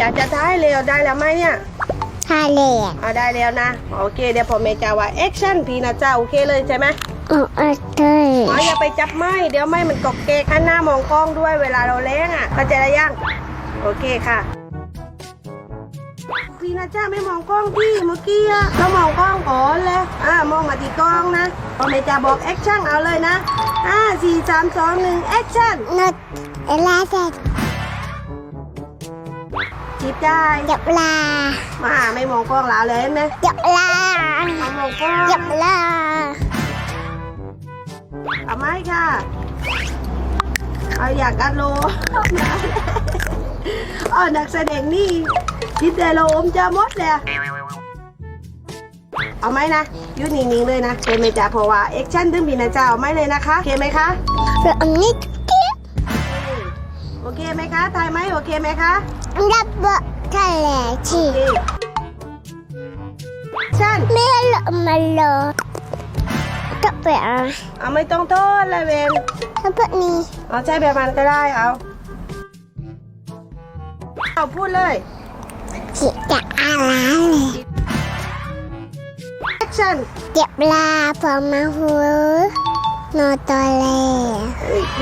จ๋าจะได้แล้วได้แล้วไหมเนี่ยทาเล็กอ่าได้แล้วนะ โอเคเดี๋ยวพอเมจ๋าว่าแอคชั่นพีนะจ้าโอเคเลยใช่ไหมออกอัเตยอ๋ออย่าไปจับไม้เดี๋ยวไม้มันกอกเกกหันหน้ามองกล้องด้วยเวลาเราเล้งอะเข้าใจแล้วยังโอเคค่ะพีนะจ้าไม่มองกล้องพี่เมื่อกี้อะต้องมองกล้องก่อนเลยอ่ามองมาที่กล้องนะพอเมจ๋าบอกแอคชั่นเอาเลยนะห้าสี่สามสองหนึ่งแอคชั่นนดเอลาเสร็จ จีบได้จับลามาไม่มองกล้องแล้วเลยเห็นไหมจับลาเอามองกล้องจับลาเอาไหมค่ะเอาอยากกันโลอ๋อนักแสดงนี่คิดแต่โลมจะหมดเลยอะเอาไหมนะอยืดนิ่งๆเลยนะเคไหมจ๊ะเพราะว่าแอคชั่นตึงบีนะจ๊ะเอาไหมเลยนะคะโอเคไหมคะเรื่องนี้กิ๊บ โอเคไหมคะถ่ายไหมโอเคไหมคะรับเบอร์ทะเลชีโอเคชั่นไม่หลบมาโลก็ไปเอาเอาไม่ต้องโทษเลยเวนถ้าพวกนี้เอาใช้แบบมันก็ได้เอาเอาพูดเลยจิจะอะไรเลยแอคชั่นเก็บลาพอมาหัวนอตอเลโอเค